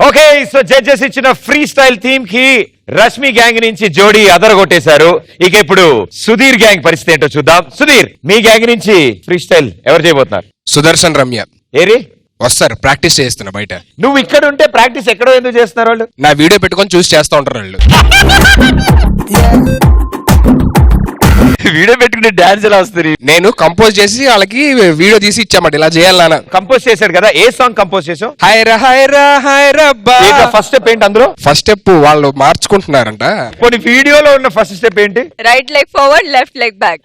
Okay so judges ఇచ్చిన free style థీమ్కి Rashmi gang నుంచి జోడీ అదరగొట్టేశారు. ఇక ఇప్పుడు సుధీర్ గ్యాంగ్ పరిస్థితి ఏంటో చూద్దాం. సుధీర్ మీ గ్యాంగ్ నుంచి ఫ్రీ స్టైల్ ఎవరు చేయబోతున్నారు? సుదర్శన్ రమ్య. ఏరి? వస్తారు ప్రాక్టీస్ చేస్తున్నా బయట. నువ్వు ఇక్కడ ఉంటే ప్రాక్టీస్ ఎక్కడో ఎందుకు చేస్తున్నారు వాళ్ళు? నా వీడియో పెట్టుకొని చూసి చేస్తా ఉంటారు వాళ్ళు. వీడియో పెట్టుకుంటే డాన్స్ ఎలా వస్తుంది? నేను కంపోజ్ చేసి వాళ్ళకి వీడియో తీసి ఇచ్చామాట ఇలా చేయాలి నాన్న. కంపోజ్ చేశాడు కదా? ఏ సాంగ్ కంపోజ్ చేసావు? హైరా హైరా హైరబ్బా ఫస్ట్ స్టెప్ ఏంటి అందులో? ఫస్ట్ స్టెప్ వాళ్ళు మార్చుకుంటున్నారంట. కొన్ని వీడియోలో ఉన్న ఫస్ట్ స్టెప్ ఏంటి? Right leg forward left leg back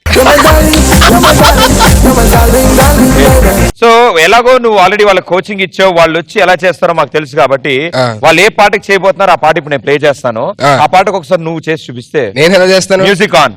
so ఎలాగో నువ్వు ఆల్రెడీ వాళ్ళ కోచింగ్ ఇచ్చావు వాళ్ళు వచ్చి ఎలా చేస్తారో మాకు తెలుసు కాబట్టి. వాళ్ళు ఏ పాటకి చేయబోతున్నారో ఆ పాట ఇప్పుడు నేను ప్లే చేస్తాను. ఆ. ఆ పాటకు ఒకసారి నువ్వు చేసి చూపిస్తే నేను ఎలా చేస్తాను? మ్యూజిక్ ఆన్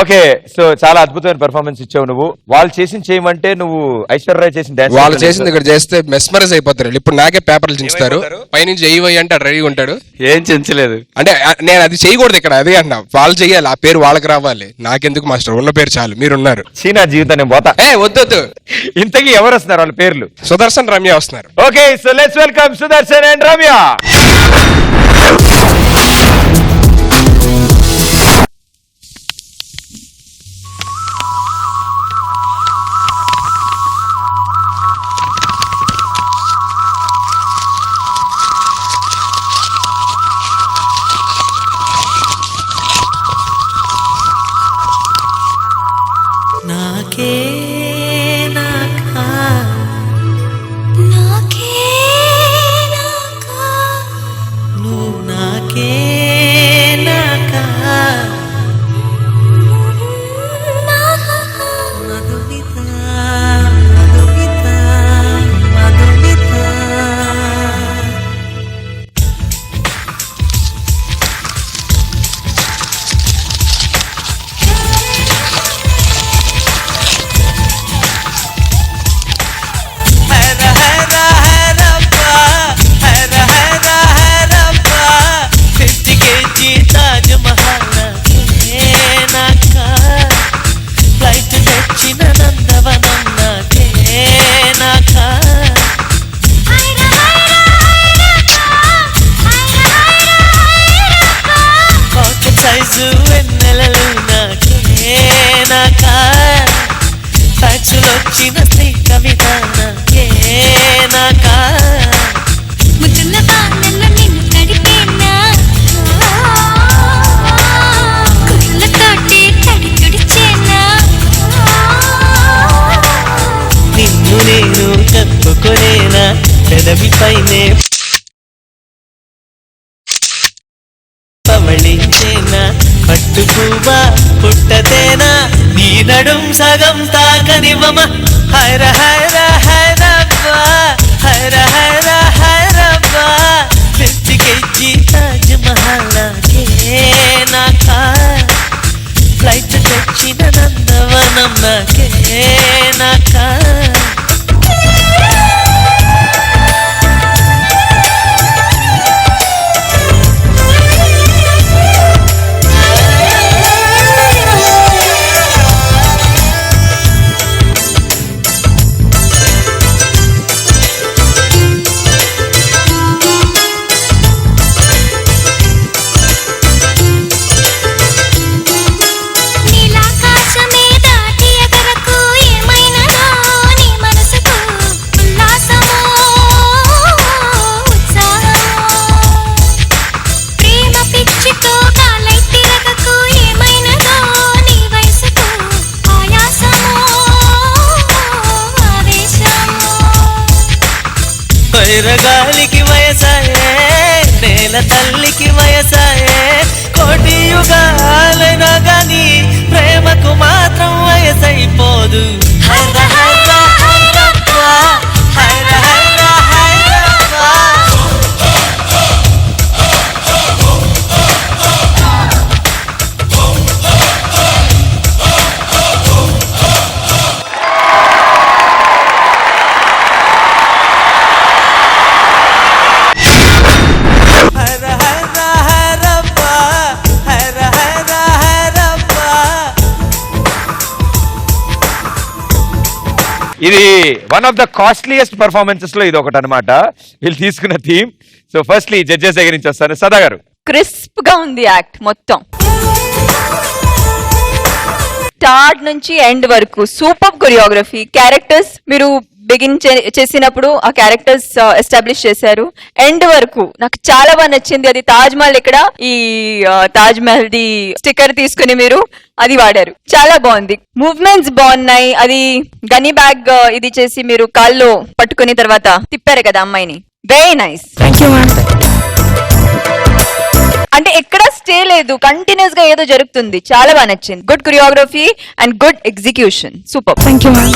ఓకే సో చాలా అద్భుతమైన పెర్ఫార్మెన్స్ ఇచ్చావు నువ్వు. వాళ్ళు చేసిన చేయమంటే నువ్వు ఐశ్వర్య చేసిన డాన్స్ వాళ్ళు చేసింది ఇక్కడ చేస్తే మెస్మరైజ్ అయిపోతారు. ఇప్పుడు నాకే పేపర్లు చించుతారు? పైనుంచి ఎయ్యి అంటే రెడీగా ఉంటాడు. ఏం చెంచలేదు. అంటే నేను అది చేయకూడదు ఇక్కడ అదే అన్నా. వాళ్ళు చెయ్యాలి ఆ పేరు వాళ్ళకి రావాలి. నాకెందుకు మాస్టర్? ఉన్న పేరు చాలు మీరున్నారు. చీనా జీవితం నేను పోతా. ఏ వద్దొద్దు ఇంతకీ ఎవరు వస్తున్నారు వాళ్ళ పేర్లు? సుదర్శన్ రమ్య వస్తున్నారు. Okay so let's welcome Sudarshan and Ramya. కప్పుకొనేనా పవళించేనా పట్టు పువ్వా పుట్టతేనా? నీ నడుం సగం తాకనివ్వమ? హైర హైర హైరబ్బా హైర వైరగాలికి వయసాయే నేల తల్లికి వయసాయే కోటి యుగాలైనా గాని ప్రేమకు మాత్రం వయసైపోదు. ఇది వన్ ఆఫ్ ద కాస్ట్లీయెస్ట్ పర్ఫార్మెన్సెస్లో ఇది ఒకటి అనమాట వీళ్ళు తీసుకున్న థీమ్. సో ఫస్ట్లీ జడ్జెస్ దగ్గర నుంచి వస్తాను. సదా గారు. క్రిస్ప్గా ఉంది యాక్ట్ మొత్తం. స్టార్ట్ నుంచి ఎండ్ వరకు సూపర్ కొరియోగ్రఫీ క్యారెక్టర్స్ మీరు బిగిన్ చేసినప్పుడు ఆ క్యారెక్టర్స్ ఎస్టాబ్లిష్ చేశారు. ఎండ్ వరకు నాకు చాలా బాగా నచ్చింది. అది తాజ్ మహల్ ఇక్కడ ఈ తాజ్ మహల్ ది స్టిక్కర్ తీసుకుని మీరు అది వాడారు. చాలా బాగుంది. మూవ్మెంట్స్ బాగున్నాయి. అది గనీ బ్యాగ్ ఇది చేసి మీరు కాల్లో పట్టుకుని తర్వాత తిప్పారు కదా అమ్మాయిని. వెరీ నైస్ థ్యాంక్ యూ అంటే ఎక్కడ స్టే లేదు. కంటిన్యూస్గా ఏదో జరుగుతుంది. చాలా బాగా నచ్చింది. Good choreography and good execution super thank you ma'am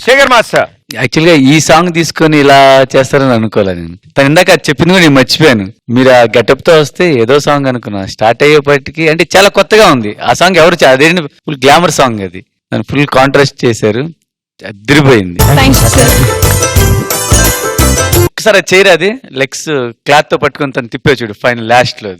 Shekhar master. యాక్చువల్గా ఈ సాంగ్ తీసుకొని ఇలా చేస్తారని అనుకోలే నేను. తను ఇందాక అది చెప్పింది కూడా నేను మర్చిపోయాను. మీరు ఆ గెటప్తో వస్తే ఏదో సాంగ్ అనుకున్నా. స్టార్ట్ అయ్యేపటికి అంటే చాలా కొత్తగా ఉంది. ఆ సాంగ్ ఎవరు చే- అదేంటి ఫుల్ గ్లామర్ సాంగ్ అది. దాన్ని ఫుల్ కాంట్రాస్ట్ చేశారు. అదిరిపోయింది. థ్యాంక్స్ సార్ ఒకసారి అది చేయరు అది? లెగ్స్ క్లాత్తో పట్టుకొని తను తిప్పే చూడు ఫైనల్ లాస్ట్లో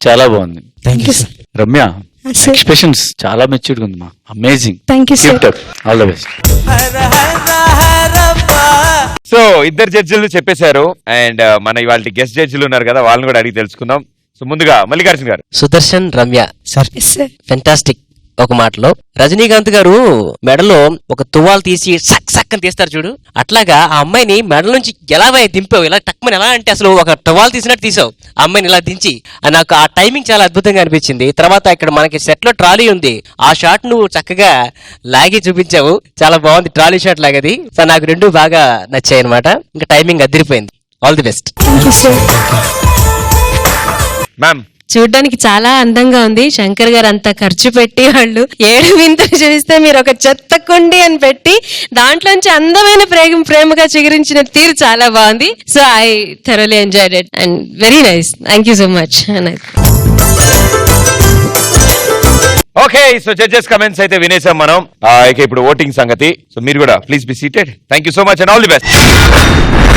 చాలా బాగుంది. Thank you sir Ramya expressions చాలా మెచ్యూర్డ్ ఉంది మా. Amazing thank you sir all the best so ఇద్దరు జడ్జిలు చెప్పేశారు అండ్ మన ఇవాళ గెస్ట్ జడ్జిలు ఉన్నారు కదా వాళ్ళని కూడా అడిగి తెలుసుకుందాం. సో ముందుగా Mallikarjuna garu. Sudarshan Ramya. Sir. Sir fantastic ఒక మాటలో రజనీకాంత్ గారు మెడలో ఒక తువ్వాలు తీసి సక్ సక్ అని తీస్తారు చూడు. అట్లాగా ఆ అమ్మాయిని మెడల నుంచి ఎలా దింపావు? ఇలా టక్మని ఎలా అంటే అసలు ఒక టువాల్ తీసినట్టు తీసావు? ఆ అమ్మాయిని ఇలా దించి నాకు ఆ టైమింగ్ చాలా అద్భుతంగా అనిపించింది. తర్వాత ఇక్కడ మనకి సెట్లో ట్రాలీ ఉంది. ఆ షాట్ నువ్వు చక్కగా లాగి చూపించావు. చాలా బాగుంది ట్రాలీ షాట్ లాగది. సో నాకు రెండు బాగా నచ్చాయి అనమాట ఇంకా టైమింగ్ అదిరిపోయింది. All the best thank you sir ma'am చూడ్డానికి చాలా అందంగా ఉంది. శంకర్ గారు అంత ఖర్చు పెట్టి వాళ్ళు ఏడు వింతలు చూపిస్తే మీరు ఒక చెత్త కుండి అని పెట్టి దాంట్లోంచి అందమైన ప్రేమ ప్రేమగా చిగురించిన తీరు చాలా బాగుంది. So I thoroughly enjoyed it and very nice thank you so much okay so judges comments అయితే వినేసాం మనం. ఇక ఇప్పుడు ఓటింగ్ సంగతి. సో మీరు కూడా please be seated thank you so much and all the best